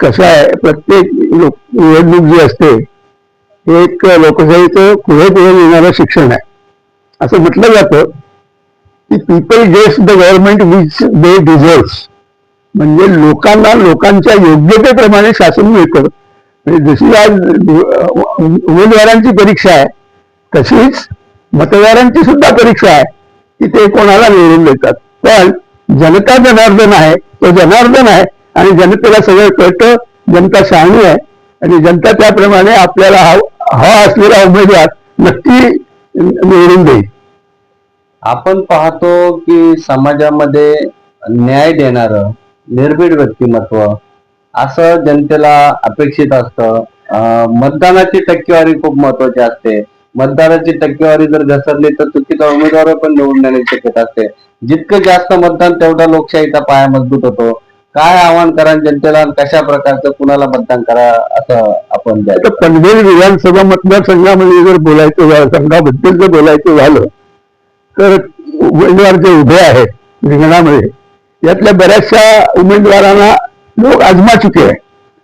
कसं आहे? प्रत्येक लोक निवडणूक जी असते हे एक लोकशाहीचं पुढे पुढे येणारं शिक्षण आहे. असं म्हटलं जातं की people gets the government which they deserves म्हणजे लोकांना लोकांच्या योग्यतेप्रमाणे शासन मिळतं. म्हणजे जशी आज उमेदवारांची परीक्षा आहे तशीच मतदारांची सुद्धा परीक्षा आहे की ते कोणाला निवडून देतात. पण जनता जनार्दन आहे तो जनार्दन आहे आणि जनतेला सगळं कळतं जनता शहाणी आहे. आणि जनता त्याप्रमाणे आपल्याला हवा असलेला उमेदवार नक्की निवडून देईल. आपण पाहतो की समाजामध्ये न्याय देणार निर्भीड व्यक्तिमत्व असं जनतेला अपेक्षित असतं. मतदानाची टक्केवारी खूप महत्वाची असते. मतदानाची टक्केवारी जर घसरली तर चुकीचा उमेदवार पण निवडून देण्याची शक्यता असते. जितकं जास्त मतदान तेवढा लोकशाहीचा पाया मजबूत होतो. काय आव्हान करा जनतेला आणि कशा प्रकारचं कुणाला मतदान करा असं आपण आता पनवेल विधानसभा मतदारसंघामध्ये जर बोलायचं झालं संघाबद्दल जर बोलायचं झालं तर उमेदवार जे उभे आहेत रिंगणामध्ये यातल्या बऱ्याचशा उमेदवारांना लोक आजमा चुके आहे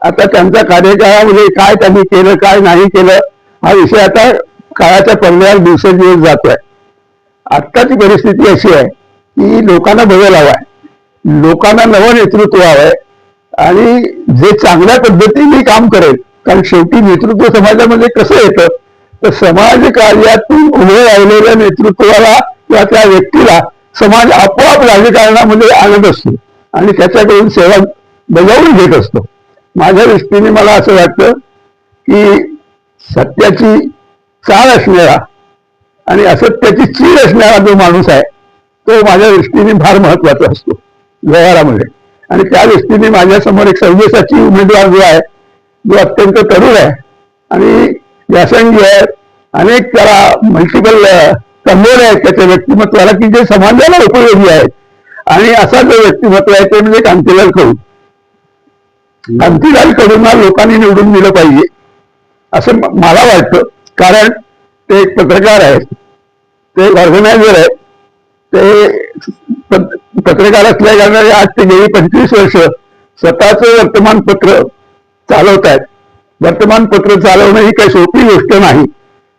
आता त्यांच्या कार्यकाळामध्ये काय त्यांनी केलं काय नाही केलं हा विषय आता काळाच्या पडद्यावर दिवसेंदिवस जातोय. आत्ताची परिस्थिती अशी आहे की लोकांना बदल हवाय लोकांना नवं नेतृत्व हवंय. आणि जे चांगल्या पद्धतीने काम करेल कारण शेवटी नेतृत्व समाजामध्ये कसं येतं? तर समाज कार्यातून उभे राहिलेल्या नेतृत्वाला किंवा त्या व्यक्तीला समाज आपोआप राजकारणामध्ये आणत असतो आणि त्याच्याकडून सेवा बजावून घेत असतो. माझ्या दृष्टीने मला असं वाटतं की सत्याची चाल असणारा आणि असत्याची चीड असणारा जो माणूस आहे तो माझ्या दृष्टीने फार महत्त्वाचा असतो. व्यवहारामध्ये आणि त्या दृष्टीने माझ्यासमोर एक सव्वीसाची उमेदवार जो आहे जो अत्यंत तरुण आहे आणि व्यासंगी आहे अनेक त्याला मल्टिपल कमोर आहेत त्याच्या व्यक्तिमत्वाला की जे समाजाला उपयोगी आहेत. आणि असा जो व्यक्तिमत्व आहे ते म्हणजे कांतीलाल कडू कांतीलाल कडूंना लोकांनी निवडून दिलं पाहिजे असं मला वाटतं. कारण ते एक पत्रकार आहेत ते ऑर्गनायझर आहेत ते पत्रकार असल्या कारणाने आज ते गेली पंचवीस वर्ष. स्वतःचं वर्तमानपत्र चालवत आहेत वर्तमानपत्र चालवणं ही काही सोपी गोष्ट नाही.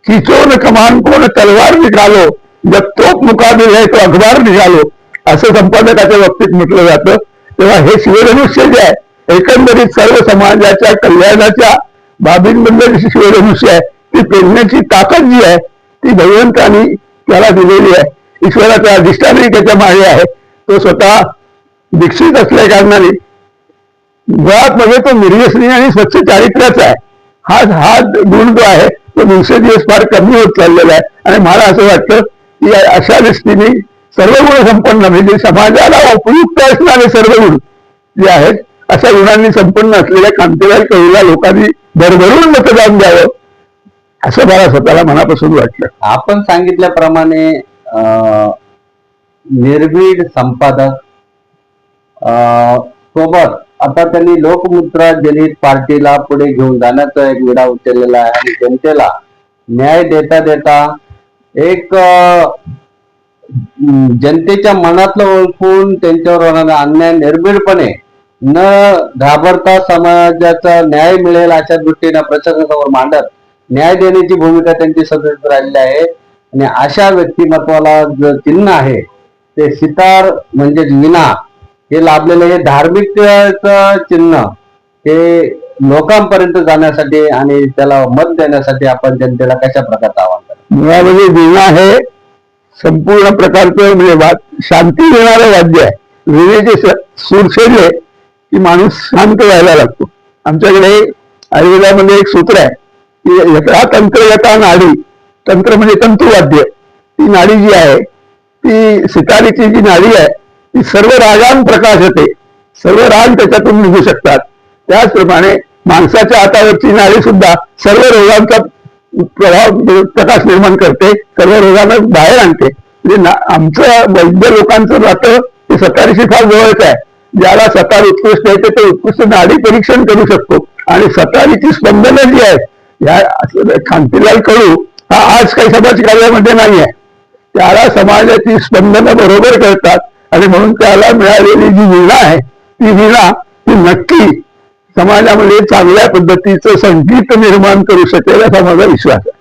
खिचो कमान कोण तलवार निघालो जब तोप मुकाबिल आहे तो अखबार निघालो असं संपादकाच्या बाबतीत म्हटलं जातं. तेव्हा हे शिवधनुष्य जे आहे एकंदरीत सर्व समाजाच्या कल्याणाच्या बाबींबद्दल जी शिवधनुष्य आहे. ती पेरण्याची ताकद जी आहे ती भगवंतानी त्याला दिलेली आहे. ईश्वराचा अधिष्ठानही त्याच्यामागे आहे. तो स्वतः दीक्षित असल्या कारणाने मुळात मध्ये तो निर्व्यसनी आणि स्वच्छ चारित्र्याचा आहे. हा हा गुण जो आहे तो दिवसेदिवस फार कमी होत चाललेला आहे. आणि मला असं वाटतं की अशा दृष्टीने सर्व गुण संपन्न म्हणजे समाजाला उपयुक्त असणारे सर्व गुण जे आहेत अशा गुणांनी संपन्न असलेल्या कांतीलाल कवीला लोकांनी भरभरून मतदान द्यावं असं मला स्वतःला मनापासून वाटलं. आपण सांगितल्याप्रमाणे अं, निर्भीड संपादक अं, सोबत आता त्यांनी लोकमुद्रा जनित पार्टीला पुढे घेऊन जाण्याचा एक विडा उचललेला आहे आणि जनतेला न्याय देता देता एक जनतेच्या मनातलं ओळखून त्यांच्यावर होणारा अन्याय निर्भीडपणे न घाबरता समाजाचा न्याय मिळेल अशा दृष्टीने प्रशासनासमोर मांडत न्याय देण्याची भूमिका त्यांची सतत राहिली आहे. आणि अशा व्यक्तिमत्वाला जो चिन्ह आहे ते सितार म्हणजे विना हे लाभलेलं हे धार्मिक चिन्ह हे लोकांपर्यंत जाण्यासाठी आणि त्याला मत देण्यासाठी आपण जनतेला कशा प्रकारचं आव्हान मुळामध्ये विना हे संपूर्ण प्रकारचं म्हणजे शांती देणारं वाद्य आहे. विनेचे स- सूर सोडले की माणूस शांत व्हायला लागतो. आमच्याकडे आयुर्वेदामध्ये एक सूत्र आहे की यथा तंत्र यथा नाडी. तंत्र म्हणजे तंतुवाद्य. ती नाडी जी आहे ती सितारीची जी नाडी आहे ती सर्व रागान प्रकाश होते सर्व राग त्याच्यातून निघू शकतात. त्याचप्रमाणे माणसाच्या हातावरची नाडी सुद्धा सर्व रोगांचा प्रभाव प्रकाश निर्माण करते सर्व रोगांना बाहेर आणते. म्हणजे आमचं वैद्य लोकांचं नातं हे सतारीशी फार जवळच आहे. ज्याला सतार उत्कृष्ट येते ते उत्कृष्ट नाडी परीक्षण करू शकतो. आणि सतारीची स्पंदनं जी आहेत ह्या असं कांतीलाल हा आज काही समाज कार्यामध्ये नाही आहे त्याला समाजाची स्पंदनं बरोबर करतात आणि म्हणून त्याला मिळालेली जी वीणा आहे ती वीणा ती नक्की समाजामध्ये चांगल्या पद्धतीचं संगीत निर्माण करू शकेल असा माझा विश्वास आहे.